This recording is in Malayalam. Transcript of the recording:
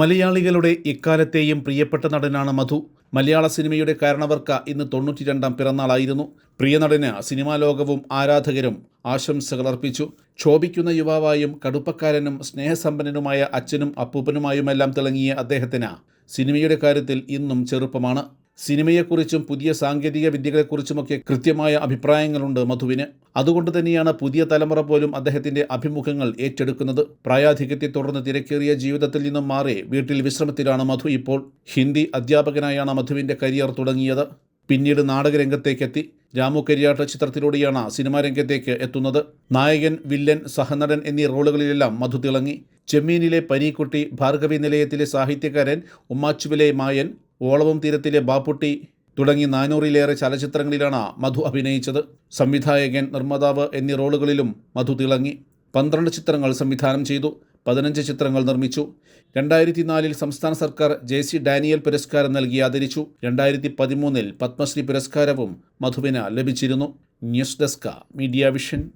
മലയാളികളുടെ ഇക്കാലത്തെയും പ്രിയപ്പെട്ട നടനാണ് മധു. മലയാള സിനിമയുടെ കാരണവർക്ക ഇന്ന് തൊണ്ണൂറ്റി രണ്ടാം പിറന്നാളായിരുന്നു. പ്രിയ നടന് സിനിമാ ലോകവും ആരാധകരും ആശംസകൾ അർപ്പിച്ചു. ക്ഷോഭിക്കുന്ന യുവാവായും കടുപ്പക്കാരനും സ്നേഹസമ്പന്നനുമായ അച്ഛനും അപ്പൂപ്പനുമായുമെല്ലാം തിളങ്ങിയ അദ്ദേഹത്തിന് സിനിമയുടെ കാര്യത്തിൽ ഇന്നും ചെറുപ്പമാണ്. സിനിമയെക്കുറിച്ചും പുതിയ സാങ്കേതിക വിദ്യകളെക്കുറിച്ചുമൊക്കെ കൃത്യമായ അഭിപ്രായങ്ങളുണ്ട് മധുവിന്. അതുകൊണ്ട് തന്നെയാണ് പുതിയ തലമുറ പോലും അദ്ദേഹത്തിന്റെ അഭിമുഖങ്ങൾ ഏറ്റെടുക്കുന്നത്. പ്രായാധിക്യത്തെ തുടർന്ന് തിരക്കേറിയ ജീവിതത്തിൽ നിന്നും മാറി വീട്ടിൽ വിശ്രമത്തിലാണ് മധു ഇപ്പോൾ. ഹിന്ദി അധ്യാപകനായാണ് മധുവിന്റെ കരിയർ തുടങ്ങിയത്. പിന്നീട് നാടകരംഗത്തേക്കെത്തി. രാമു കരിയാട്ട ചിത്രത്തിലൂടെയാണ് സിനിമാ രംഗത്തേക്ക് എത്തുന്നത്. നായകൻ വില്ലൻ സഹനടൻ എന്നീ റോളുകളിലെല്ലാം മധു തിളങ്ങി. ചെമ്മീനിലെ പനീക്കുട്ടി ഭാർഗവി നിലയത്തിലെ സാഹിത്യകാരൻ ഉമ്മാച്ചുവിലെ മായൻ ഓളവും തീരത്തിലെ ബാപ്പുട്ടി തുടങ്ങി നാനൂറിലേറെ ചലച്ചിത്രങ്ങളിലാണ് മധു അഭിനയിച്ചത്. സംവിധായകൻ നിർമ്മാതാവ് എന്നീ റോളുകളിലും മധു തിളങ്ങി. പന്ത്രണ്ട് ചിത്രങ്ങൾ സംവിധാനം ചെയ്തു പതിനഞ്ച് ചിത്രങ്ങൾ നിർമ്മിച്ചു. രണ്ടായിരത്തി നാലിൽ സംസ്ഥാന സർക്കാർ ജെ സി ഡാനിയൽ പുരസ്കാരം നൽകി ആദരിച്ചു. രണ്ടായിരത്തി പതിമൂന്നിൽ പത്മശ്രീ പുരസ്കാരവും മധുവിന് ലഭിച്ചിരുന്നു. News desk media vision.